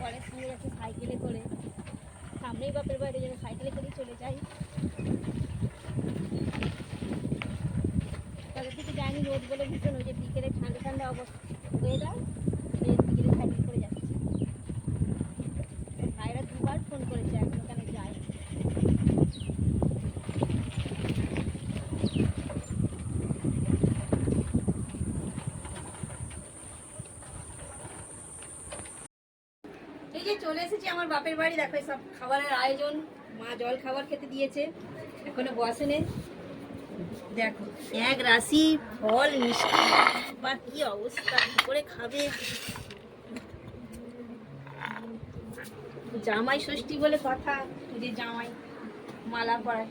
পরের সঙ্গে যাচ্ছে, সাইকেলে করে। সামনেই বাপের বাড়ি, যেন সাইকেলে করেই চলে যাই। তাদের থেকে যায়নি রোদ বলে ভীষণ ওই যে বিকেলে ঠান্ডা ঠান্ডা অবস্থা। ওয়েদার এই বিকেলে সাইকেল করে যাচ্ছে ভাইরা দুবার ফোন করেছে এখনও কেন যায় এই যে চলে এসেছি আমার বাপের বাড়ি, দেখো সব খাবারের আয়োজন। মা জল খাবার খেতে দিয়েছে, এখনও বসেনে দেখো, এক রাশি ফল, মিষ্টি। বা কি অবস্থা, কি করে খাবে? জামাই ষষ্ঠী বলে কথা যে জামাই, মালা পরায়।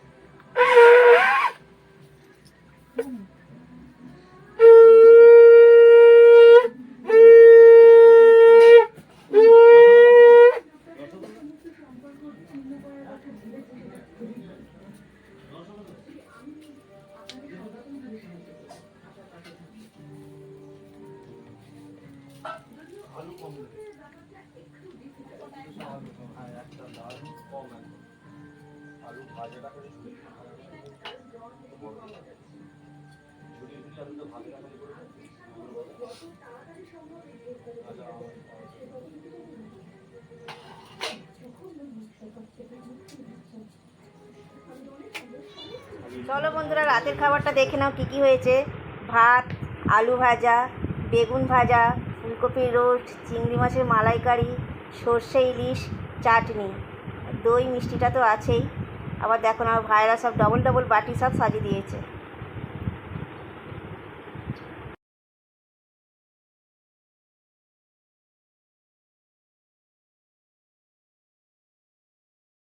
চলো বন্ধুরা রাতের খাবারটা দেখে নাও কী কী হয়েছে। ভাত আলু ভাজা বেগুন ভাজা ফুলকপির রোস্ট, চিংড়ি মাছের মালাইকারি, সর্ষে ইলিশ, চাটনি। দই মিষ্টিটা তো আছেই। আবার দেখো না ভাইরা সব ডবল ডবল বাটি সব সাজিয়ে দিয়েছে।